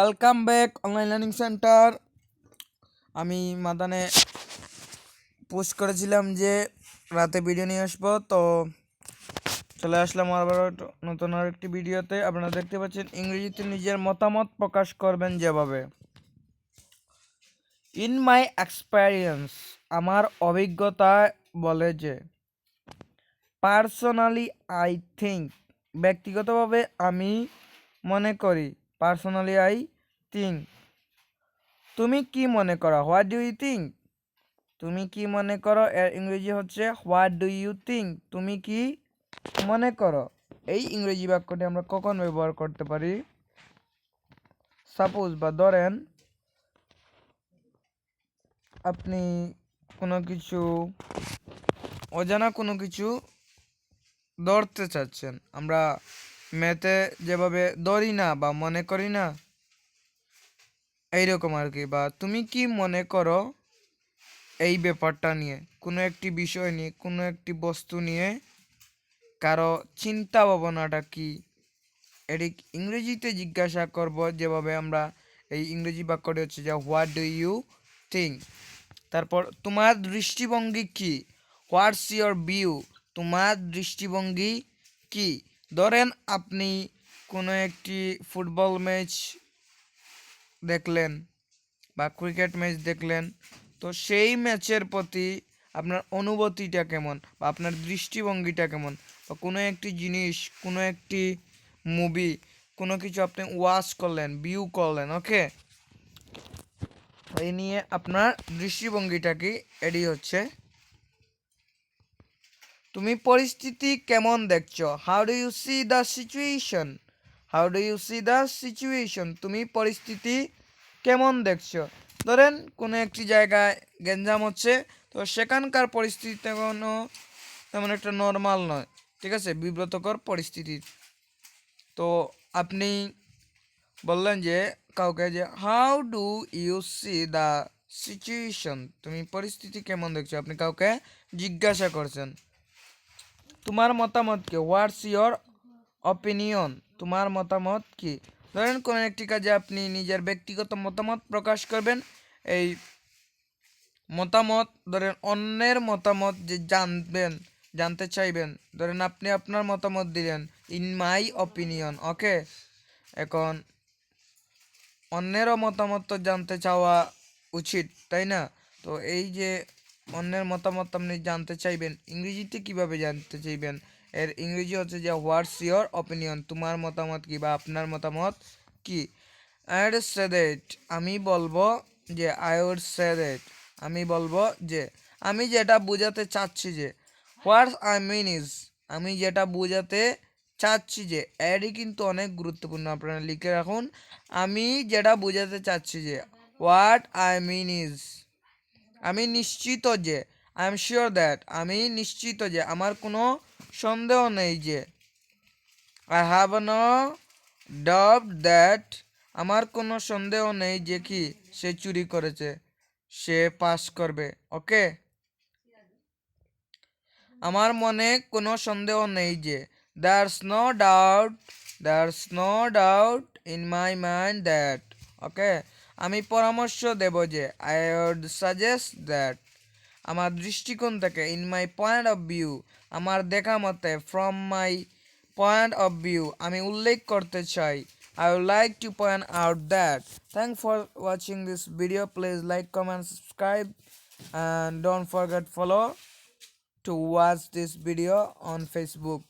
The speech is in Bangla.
Welcome back online learning centre আমি মাদানে পোস্ট করেছিলাম যে রাতে ভিডিও নিয়ে আসব, তো চলে আসলাম আবার নতুন আর একটি ভিডিওতে আপনারা দেখতে পাচ্ছেন, ইংরেজিতে নিজের মতামত প্রকাশ করবেন যেভাবে। ইন মাই এক্সপেরিয়েন্স আমার অভিজ্ঞতা বলে যে পার্সোনালি আই থিঙ্ক ব্যক্তিগতভাবে আমি মনে করি পার্সোনালি আই থিঙ্ক তুমি কি মনে করো? হোয়াট ডু ইউ থিঙ্ক তুমি কি মনে করো? এর ইংরেজি হচ্ছে হোয়াট ডু ইউ থিঙ্ক তুমি কি মনে করো? এই ইংরেজি বাক্যটি আমরা কখন ব্যবহার করতে পারি? সাপোজ বা ধরেন, আপনি কোনো কিছু, অজানা কোনো কিছু ধরতে চাচ্ছেন। আমরা ম্যাথে যেভাবে ধরি না বা মনে করি না, এইরকম আর কি। বা তুমি কি মনে করো এই ব্যাপারটা নিয়ে? কোনো একটি বিষয় নিয়ে, কোনো একটি বস্তু নিয়ে কারও চিন্তা ভাবনাটা কি? এটি ইংরেজিতে জিজ্ঞাসা করব যেভাবে আমরা এই ইংরেজি বাক্যটি হচ্ছে যে হোয়াট ডু ইউ থিঙ্ক তারপর, তোমার দৃষ্টিভঙ্গি কি? হোয়াটস ইয়োর ভিউ তোমার দৃষ্টিভঙ্গি কি? ধরেন আপনি কোনো একটি ফুটবল ম্যাচ দেখলেন বা ক্রিকেট ম্যাচ দেখলেন, তো সেই ম্যাচের প্রতি আপনার অনুভূতিটা কেমন বা আপনার দৃষ্টিভঙ্গিটা কেমন? বা কোনো একটি জিনিস, কোনো একটি মুভি কোনো কিছু আপনি ওয়াশ করলেন ভিউ করলেন ওকে এই নিয়ে আপনার দৃষ্টিভঙ্গিটা কি এটি হচ্ছে? তুমি পরিস্থিতি কেমন দেখছ? How do you see the situation how do you see the situation তুমি পরিস্থিতি কেমন দেখছ? ধরেন, কোনো একটি জায়গায় গেঞ্জাম হচ্ছে, তো সেখানকার পরিস্থিতি তেমনও তেমন একটা নর্মাল নয়, ঠিক আছে? বিব্রতকর পরিস্থিতি। তো আপনি বললেন যে, কাউকে যে how do you see the situation তুমি পরিস্থিতি কেমন দেখছ? আপনি কাউকে জিজ্ঞাসা করছেন। তোমার মতামত কি? হোয়াটস ইয়োর অপিনিয়ন তোমার মতামত কি? ধরেন কোনো একটি কাজে আপনি নিজের ব্যক্তিগত মতামত প্রকাশ করবেন। এই মতামত, ধরেন অন্যের মতামত যে জানবেন, জানতে চাইবেন, ধরেন আপনি আপনার মতামত দিলেন ইন মাই অপিনিয়ন ওকে এখন অন্যেরও মতামত তো জানতে চাওয়া উচিত, তাই না? তো এই যে অন্যের মতামত আপনি জানতে চাইবেন ইংরেজিতে কীভাবে জানতে চাইবেন? এর ইংরেজি হচ্ছে যে, হোয়াটস ইয়োর অপিনিয়ন? তোমার মতামত কি বা আপনার মতামত কি? আই সে দ্যাট, আমি বলব যে, আই উড সে দ্যাট, আমি বলব যে, আমি যেটা বোঝাতে চাচ্ছি যে, হোয়াটস আই মিন ইজ, আমি যেটা বোঝাতে চাচ্ছি যে এরই কিন্তু অনেক গুরুত্বপূর্ণ, আপনারা লিখে রাখুন। আমি যেটা বোঝাতে চাচ্ছি যে, হোয়াট আই মিন ইজ। আমি নিশ্চিত যে আই এম শিওর দ্যাট আমি নিশ্চিত যে, আমার কোনো সন্দেহ নেই যে I have no doubt that আমার কোনো সন্দেহ নেই যে কি সে চুরি করেছে, সে পাস করবে ওকে আমার মনে কোনো সন্দেহ নেই যে that's no doubt that's no doubt in my mind that okay আমি পরামর্শ দেব যে আই উড সাজেস্ট দ্যাট আমার দৃষ্টিকোণ থেকে in my point of view আমার দেখা মতে from my point of view আমি উল্লেখ করতে চাই। I would like to point out that thank for watching this video please like comment subscribe and don't forget follow to watch this video on Facebook